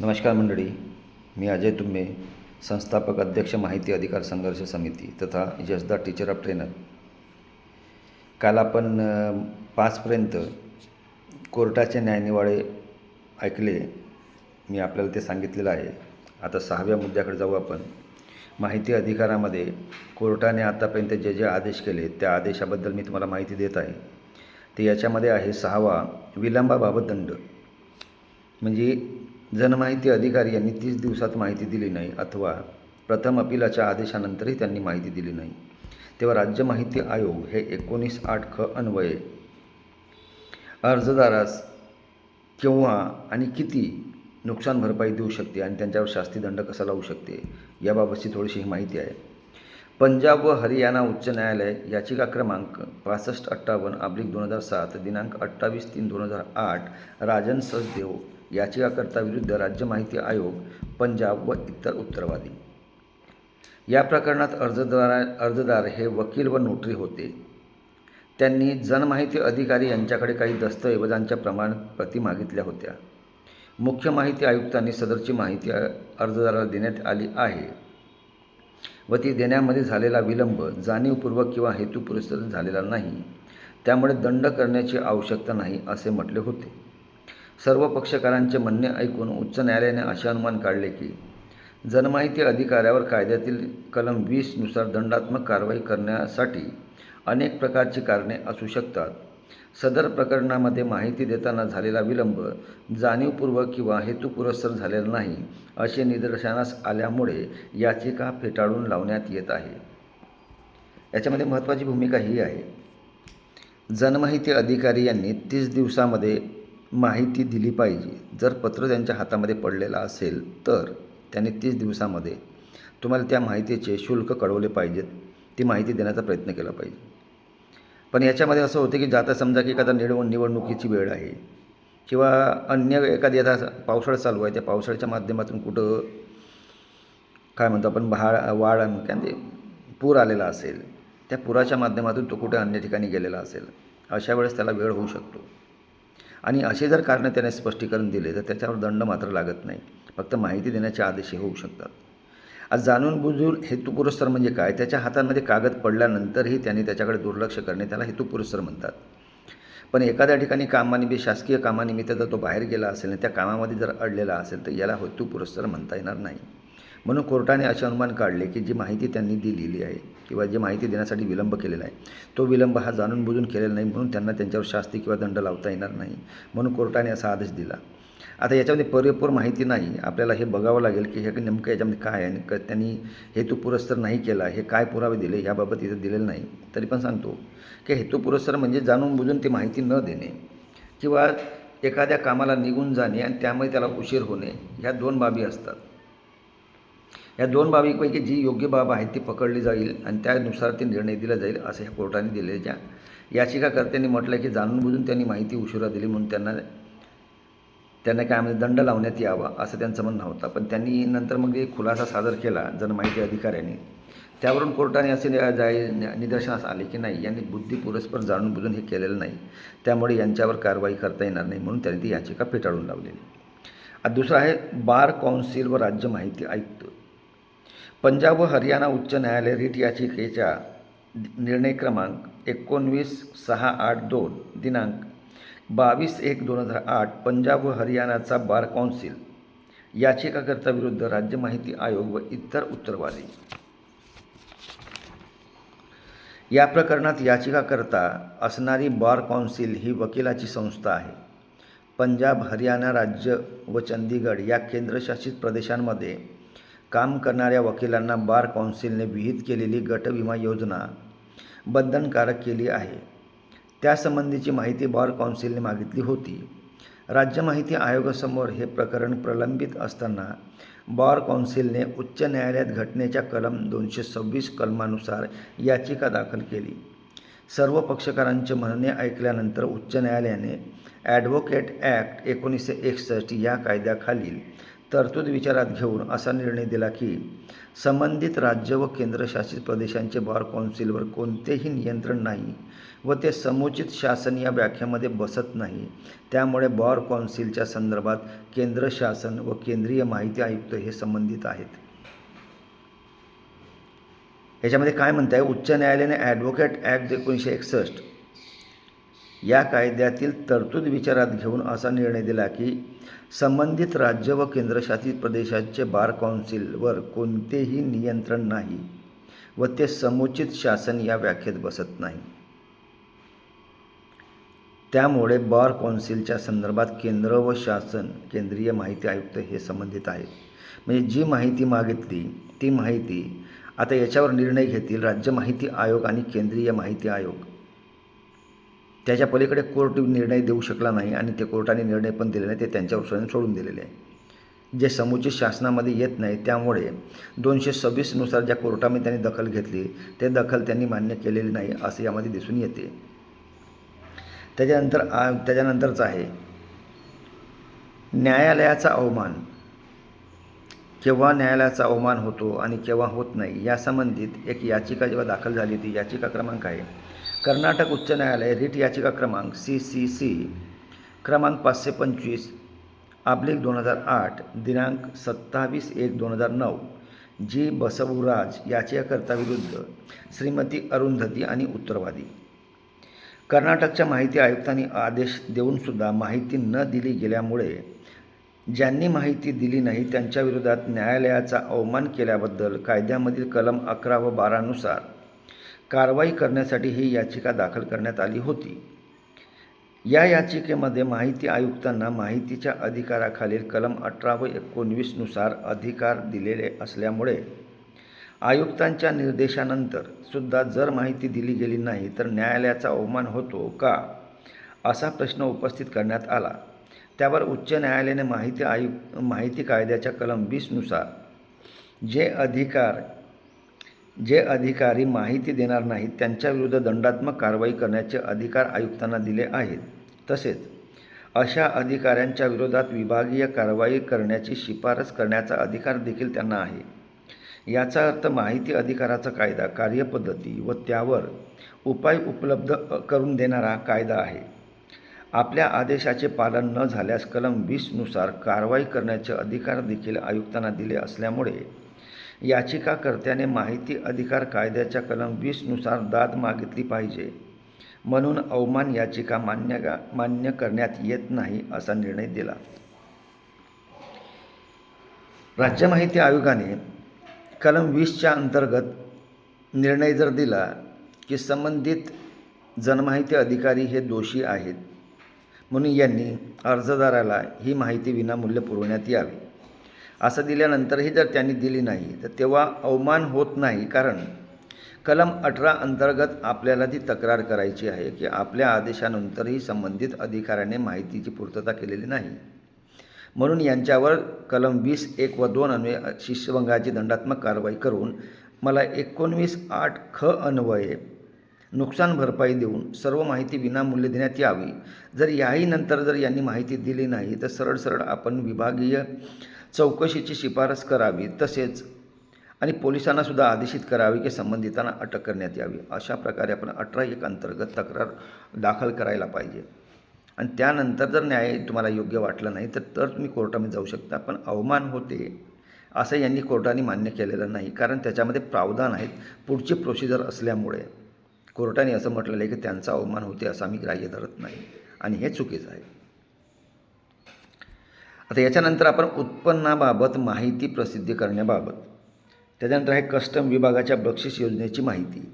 नमस्कार मंडळी मी अजय तुंबे संस्थापक अध्यक्ष माहिती अधिकार संघर्ष समिती तथा जसदा टीचर ऑफ ट्रेनर काल आपण पाचपर्यंत कोर्टाचे न्यायनिवाडे ऐकले. मी आपल्याला ते सांगितलेलं आहे. आता सहाव्या मुद्द्याकडे जाऊ आपण. माहिती अधिकारामध्ये कोर्टाने आतापर्यंत जे जे आदेश केले त्या आदेशाबद्दल मी तुम्हाला माहिती देत आहे. ते याच्यामध्ये आहे सहावा विलंबाबाबत दंड. म्हणजे जनमाहिती अधिकारी यांनी तीस दिवसात माहिती दिली नाही अथवा प्रथम अपिलाच्या आदेशानंतरही त्यांनी माहिती दिली नाही. तेव्हा राज्य माहिती आयोग हे एकोणीस आठ ख अन्वये अर्जदारास केव्हा आणि किती नुकसान भरपाई देऊ शकते आणि त्यांच्यावर शास्ती दंड कसा लावू शकते याबाबतची थोडीशी ही माहिती आहे. पंजाब व हरियाणा उच्च न्यायालय याचिका क्रमांक पासष्ट अठ्ठावन्न अब्लिक दोन हजार सात दिनांक अठ्ठावीस तीन दोन हजार आठ राजन सचदेव याचिकाकर्ता विरुद्ध राज्य माहिती आयोग पंजाब व इतर उत्तरवादी. या प्रकरणात अर्जदारा अर्जदार हे वकील व नोटरी होते. त्यांनी जनमाहिती अधिकारी यांच्याकडे काही दस्तऐवजांच्या प्रमाणप्रती मागितल्या होत्या. मुख्य माहिती आयुक्तांनी सदरची माहिती अर्जदाराला देण्यात आली आहे व ती देण्यामध्ये झालेला विलंब जाणीवपूर्वक किंवा हेतुपुरस्सर झालेला नाही. त्यामुळे दंड करण्याची आवश्यकता नाही असे म्हटले होते. सर्व पक्षकारांचे म्हणणे ऐकून उच्च न्यायालयाने असे अनुमान काढले की जनमाहिती अधिकाऱ्यावर कायद्यातील कलम वीसनुसार दंडात्मक कारवाई करण्यासाठी अनेक प्रकारची कारणे असू शकतात. सदर प्रकरणामध्ये माहिती देताना झालेला विलंब जाणीवपूर्वक किंवा हेतुपुरस्सर झालेला नाही असे निदर्शनास आल्यामुळे याचिका फेटाळून लावण्यात येत आहे. याच्यामध्ये महत्त्वाची भूमिका ही आहे. जनमाहिती अधिकारी यांनी तीस दिवसामध्ये माहिती दिली पाहिजे. जर पत्र त्यांच्या हातामध्ये पडलेलं असेल तर त्यांनी तीस दिवसामध्ये तुम्हाला त्या माहितीचे शुल्क कळवले पाहिजेत. ती माहिती देण्याचा प्रयत्न केला पाहिजे. पण याच्यामध्ये असं होतं की जाता समजा की एखादा निवड निवडणुकीची वेळ आहे किंवा अन्य एखादी आता पावसाळा चालू आहे त्या पावसाळ्याच्या माध्यमातून कुठं काय म्हणतो आपण भाळ वाढ आणि काय ते पूर आलेला असेल त्या पुराच्या माध्यमातून तो कुठे अन्य ठिकाणी गेलेला असेल अशा वेळेस त्याला वेळ होऊ शकतो. आणि असे जर कारणं त्याने स्पष्टीकरण दिले तर त्याच्यावर दंड मात्र लागत नाही. फक्त माहिती देण्याचे आदेशही होऊ शकतात. आज जाणून बुजून हेतुपुरस्सर म्हणजे काय? त्याच्या हातामध्ये कागद पडल्यानंतरही त्यांनी त्याच्याकडे दुर्लक्ष करणे त्याला हेतुपुरस्सर म्हणतात. पण एखाद्या ठिकाणी कामानिमित्त म्हणजे शासकीय कामानिमित्त जर तो बाहेर गेला असेल आणि त्या कामामध्ये जर अडलेला असेल तर याला हेतुपुरस्सर म्हणता येणार नाही. म्हणून कोर्टाने असे अनुमान काढले की जी माहिती त्यांनी दिलेली आहे किंवा जी माहिती देण्यासाठी विलंब केलेला आहे तो विलंब हा जाणून बुजून केलेला नाही म्हणून त्यांना त्यांच्यावर शास्ती किंवा दंड लावता येणार नाही म्हणून कोर्टाने असा आदेश दिला. आता याच्यामध्ये परिपूर माहिती नाही. आपल्याला हे बघावं लागेल की हे नेमकं याच्यामध्ये काय आहे आणि क त्यांनी हेतुपुरस्तर नाही केला हे काय पुरावे दिले याबाबत इथं दिलेलं नाही. तरी पण सांगतो की हेतुपुरस्तर म्हणजे जाणून बुजून ती माहिती न देणे किंवा एखाद्या कामाला निघून जाणे आणि त्यामुळे त्याला उशीर होणे ह्या दोन बाबी असतात. या दोन बाबीपैकी जी योग्य बाब आहे ती पकडली जाईल आणि त्यानुसार ते निर्णय दिला जाईल असं ह्या कोर्टाने दिलेल्या याचिकाकर्त्यांनी म्हटलं की जाणून बुजून त्यांनी माहिती उशिरा दिली म्हणून त्यांना त्यांना काय म्हणजे दंड लावण्यात यावा असं त्यांचं म्हणणं होतं. पण त्यांनी नंतर मग एक खुलासा सादर केला जनमाहिती अधिकाऱ्यांनी. त्यावरून कोर्टाने असे जाय निदर्शनास आले की नाही यांनी बुद्धी पुरस्पर जाणून बुजून हे केलेलं नाही. त्यामुळे यांच्यावर कारवाई करता येणार नाही म्हणून त्यांनी ती याचिका फेटाळून लावलेली. आता दुसरं आहे बार कौन्सिल व राज्य माहिती आयुक्त. पंजाब व हरियाणा उच्च न्यायालय रिट याचिकेच्या निर्णय क्रमांक एकोणवीस सहा आठ दोन दिनांक बावीस एक दोन हजार आठ पंजाब व हरियाणाचा बार कौन्सिल याचिकाकर्त्याविरुद्ध राज्य माहिती आयोग व इतर उत्तरवादी. या प्रकरणात याचिकाकर्ता असणारी बार कौन्सिल ही वकिलाची संस्था आहे. पंजाब हरियाणा राज्य व चंदीगड या केंद्रशासित प्रदेशांमध्ये काम करणाऱ्या वकिलांना बार कौन्सिलने विहित केलेली गटविमा योजना बंधनकारक केली आहे. त्यासंबंधीची माहिती बार कौन्सिलने मागितली होती. राज्य माहिती आयोगासमोर हे प्रकरण प्रलंबित असताना बार कौन्सिलने उच्च न्यायालयात घटनेच्या कलम दोनशे सव्वीस कलमानुसार याचिका दाखल केली. सर्व पक्षकारांचे म्हणणे ऐकल्यानंतर उच्च न्यायालयाने ॲडव्होकेट ॲक्ट एकोणीसशे एकसष्ट या कायद्याखालील तरतूद विचारात घेऊन असा निर्णय दिला की संबंधित राज्य व केंद्रशासित प्रदेशांचे बार कौन्सिलवर कोणतेही नियंत्रण नाही व ते समुचित शासन या व्याख्यामध्ये बसत नाही. त्यामुळे बार कौन्सिलच्या संदर्भात केंद्र शासन व केंद्रीय माहिती आयुक्त हे संबंधित आहेत. याच्यामध्ये काय म्हणताय? उच्च न्यायालयाने ॲडव्होकेट ॲक्ट एकोणीसशे एकसष्ट या कायद्यातील तरतूद विचारात घेऊन असा निर्णय दिला की संबंधित राज्य व केंद्रशासित प्रदेशाचे बार कौन्सिलवर कोणतेही नियंत्रण नाही व ते समुचित शासन या व्याख्येत बसत नाही. त्यामुळे बार कौन्सिलच्या संदर्भात केंद्र व शासन केंद्रीय माहिती आयुक्त हे संबंधित आहेत. म्हणजे जी माहिती मागितली ती माहिती आता याच्यावर निर्णय घेतील राज्य माहिती आयोग आणि केंद्रीय माहिती आयोग. त्याच्या पलीकडे कोर्ट निर्णय देऊ शकला नाही आणि ते कोर्टाने निर्णय पण दिले नाही ते त्यांच्यावर स्वयं सोडून दिलेले आहे. जे समुचित शासनामध्ये येत नाही त्यामुळे दोनशे सव्वीसनुसार ज्या कोर्टामध्ये त्यांनी दखल घेतली ते दखल त्यांनी मान्य केलेली नाही असं यामध्ये दिसून येते. त्याच्यानंतर त्याच्यानंतरच आहे. न्यायालयाचा अवमान. केव्हा न्यायालयाचा अवमान होतो आणि केव्हा होत नाही यासंबंधित एक याचिका जेव्हा दाखल झाली ती याचिका क्रमांक आहे. कर्नाटक उच्च न्यायालय रिट याचिका क्रमांक सी सी सी क्रमांक पाचशे पंचवीस आब्लिक दोन हजार आठ दिनांक सत्तावीस एक दोन हजार नऊ जी बसवराज याचिकाकर्ताविरुद्ध श्रीमती अरुंधती आणि उत्तरवादी. कर्नाटकच्या माहिती आयुक्तांनी आदेश देऊनसुद्धा माहिती न दिली गेल्यामुळे ज्यांनी माहिती दिली नाही त्यांच्याविरोधात न्यायालयाचा अवमान केल्याबद्दल कायद्यामधील कलम अकरा व बारानुसार कारवाई करण्यासाठी ही याचिका दाखल करण्यात आली होती. या याचिकेमध्ये माहिती आयुक्तांना माहितीच्या अधिकाराखालील कलम अठरा व एकोणवीसनुसार अधिकार दिलेले असल्यामुळे आयुक्तांच्या निर्देशानंतर सुद्धा जर माहिती दिली गेली नाही तर न्यायालयाचा अवमान होतो का? असा प्रश्न उपस्थित करण्यात आला. त्यावर उच्च न्यायालयाने माहिती आयु माहिती कायद्याच्या कलम वीसनुसार जे अधिकार जे अधिकारी माहिती देणार नाहीत त्यांच्याविरुद्ध दंडात्मक कारवाई करण्याचे अधिकार आयुक्तांना दिले आहेत. तसेच अशा अधिकाऱ्यांच्या विरोधात विभागीय कारवाई करण्याची शिफारस करण्याचा अधिकार देखील त्यांना आहे. याचा अर्थ माहिती अधिकाराचा कायदा कार्यपद्धती व त्यावर उपाय उपलब्ध करून देणारा कायदा आहे. आपल्या आदेशाचे पालन न झाल्यास कलम वीसनुसार कारवाई करण्याचे अधिकार देखील आयुक्तांना दिले असल्यामुळे याचिकाकर्त्याने माहिती अधिकार कायद्याच्या कलम वीसनुसार दाद मागितली पाहिजे. म्हणून अवमान याचिका मान्य मान्य करण्यात येत नाही असा निर्णय दिला. राज्य माहिती आयोगाने कलम वीसच्या अंतर्गत निर्णय जर दिला की संबंधित जनमाहिती अधिकारी हे दोषी आहेत म्हणून यांनी अर्जदाराला ही माहिती विनामूल्य पुरवण्यात यावी. असं दिल्यानंतरही जर त्यांनी दिली नाही तर तेव्हा अवमान होत नाही. कारण कलम अठरा अंतर्गत आपल्याला ती तक्रार करायची आहे की आपल्या आदेशानंतरही संबंधित अधिकाऱ्याने माहितीची पूर्तता केलेली नाही. म्हणून यांच्यावर कलम वीस एक व दोन अन्वये शिष्यभंगाची दंडात्मक कारवाई करून मला एकोणवीस आठ ख अन्वये नुकसान भरपाई देऊन सर्व माहिती विनामूल्य देण्यात यावी. जर याही नंतर जर यांनी माहिती दिली नाही तर सरळ सरळ आपण विभागीय चौकशीची शिफारस करावी तसेच आणि पोलिसांना सुद्धा आदेशित करावे की संबंधितांना अटक करण्यात यावी. अशा प्रकारे आपण अठरा एक अंतर्गत तक्रार दाखल करायला पाहिजे. आणि त्यानंतर जर न्याय तुम्हाला योग्य वाटलं नाही तर तर तुम्ही कोर्टामध्ये जाऊ शकता. पण अवमान होते असं यांनी कोर्टाने मान्य केलेलं नाही. कारण त्याच्यामध्ये प्रावधान आहेत. पुढची प्रोसिजर असल्यामुळे कोर्टाने असं म्हटलेलं आहे की त्यांचा अवमान होते असं आम्ही ग्राह्य धरत नाही. आणि हे चुकीचं आहे. आता याच्यानंतर आपण उत्पन्नाबाबत माहिती प्रसिद्धी करण्याबाबत. त्याच्यानंतर आहे कस्टम विभागाच्या बक्षीस योजनेची माहिती.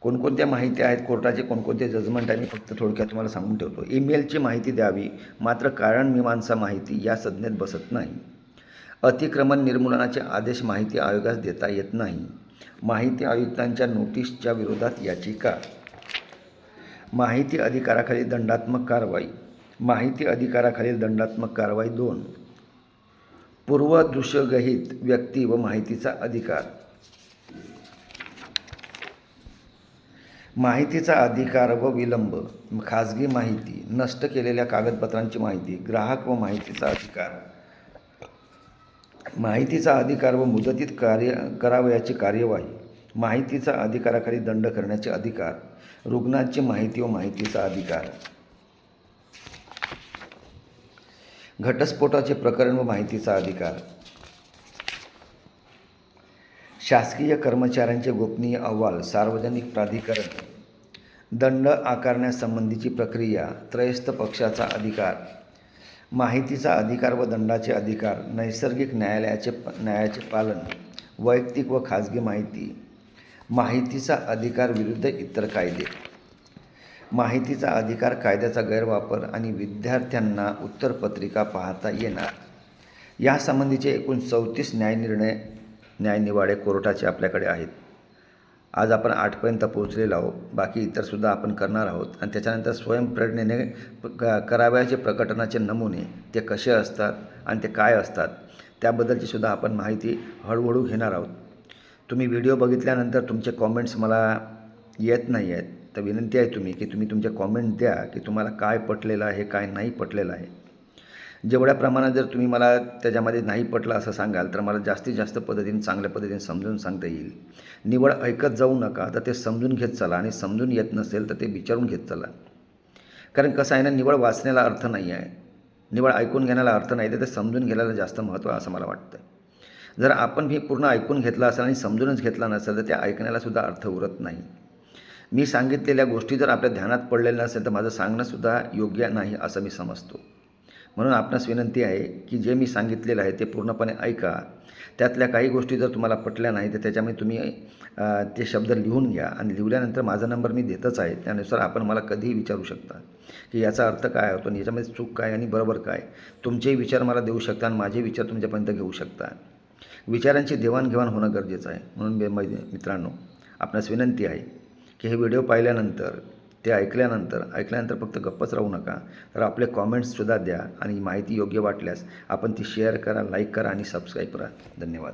कोणकोणत्या माहिती आहेत कोर्टाचे कोणकोणते जजमेंट आहे मी फक्त थोडक्यात तुम्हाला सांगून ठेवतो. ईमेलची माहिती द्यावी मात्र कारण मीमांसा माहिती या संज्ञेत बसत नाही. अतिक्रमण निर्मूलनाचे आदेश माहिती आयोगास देता येत नाही. माहिती आयुक्तांच्या नोटीसच्या विरोधात याचिका. माहिती अधिकाराखाली दंडात्मक कारवाई. माहिती अधिकाराखालील दंडात्मक कारवाई दोन. पूर्वदृश्यगहित व्यक्ती व माहितीचा अधिकार. माहितीचा अधिकार व विलंब खाजगी माहिती नष्ट केलेल्या कागदपत्रांची माहिती ग्राहक व माहितीचा अधिकार. माहितीचा अधिकार व मुदतीत कार्य करावयाची कार्यवाही माहितीचा अधिकाराखाली दंड करण्याचे अधिकार रुग्णाची माहिती व माहितीचा अधिकार. घटस्फोटाचे प्रकरण व माहितीचा अधिकार. शासकीय कर्मचाऱ्यांचे गोपनीय अहवाल सार्वजनिक प्राधिकरण. दंड आकारण्यासंबंधीची प्रक्रिया त्रयस्थ पक्षाचा अधिकार. माहितीचा अधिकार व दंडाचे अधिकार नैसर्गिक न्यायालयाचे न्यायाचे पालन वैयक्तिक व खाजगी माहिती. माहितीचा अधिकार विरुद्ध इतर कायदे. माहितीचा अधिकार कायद्याचा गैरवापर आणि विद्यार्थ्यांना उत्तरपत्रिका पाहता येणार. यासंबंधीचे एकूण चौतीस न्यायनिर्णय न्यायनिवाडे कोर्टाचे आपल्याकडे आहेत. आज आपण आठपर्यंत पोहोचलेलो आहोत. बाकी इतरसुद्धा आपण करणार आहोत. आणि त्याच्यानंतर स्वयंप्रेरणेने प- क करावयाचे प्रकटनाचे नमुने ते कसे असतात आणि ते काय असतात त्याबद्दलची सुद्धा आपण माहिती हळूहळू घेणार आहोत. तुम्ही व्हिडिओ बघितल्यानंतर तुमचे कॉमेंट्स मला येत नाही आहेत तर विनंती आहे तुम्ही की तुम्ही तुमच्या कॉमेंट द्या की तुम्हाला काय पटलेलं आहे काय नाही पटलेलं आहे. जेवढ्या प्रमाणात जर तुम्ही मला त्याच्यामध्ये नाही पटलं असं सांगाल तर मला जास्तीत जास्त पद्धतीने चांगल्या पद्धतीने समजून सांगता येईल. निवड ऐकत जाऊ नका तर ते समजून घेत चला आणि समजून येत नसेल तर ते विचारून घेत चला. कारण कसं आहे ना निवड वाचण्याला अर्थ नाही आहे. निवड ऐकून घेण्याला अर्थ नाही तर ते समजून घ्यायला जास्त महत्त्व आहे असं मला वाटतं जर आपण हे पूर्ण ऐकून घेतलं असेल आणि समजूनच घेतला नसेल तर ते ऐकण्यालासुद्धा अर्थ उरत नाही. मी सांगितलेल्या गोष्टी जर आपल्या ध्यानात पडलेल्या नसेल तर माझं सांगणंसुद्धा योग्य नाही असं मी समजतो. म्हणून आपणास विनंती आहे की जे मी सांगितलेलं आहे ते पूर्णपणे ऐका. त्यातल्या काही गोष्टी जर तुम्हाला पटल्या नाही तर त्याच्यामध्ये तुम्ही ते शब्द लिहून घ्या आणि लिहिल्यानंतर माझा नंबर मी देतच आहे. त्यानुसार आपण मला कधीही विचारू शकता की याचा अर्थ काय होतो आणि याच्यामध्ये चूक काय आणि बरोबर काय. तुमचेही विचार मला देऊ शकता आणि माझे विचार तुमच्यापर्यंत घेऊ शकता. विचारांची देवाणघेवाण होणं गरजेचं आहे. म्हणून मी मित्रांनो आपणास विनंती आहे की हे व्हिडिओ पाहिल्यानंतर ते ऐकल्यानंतर ऐकल्यानंतर फक्त गप्पच राहू नका. तर आपले कॉमेंट्ससुद्धा द्या आणि माहिती योग्य वाटल्यास आपण ती शेअर करा लाईक करा आणि सबस्क्राईब करा. धन्यवाद.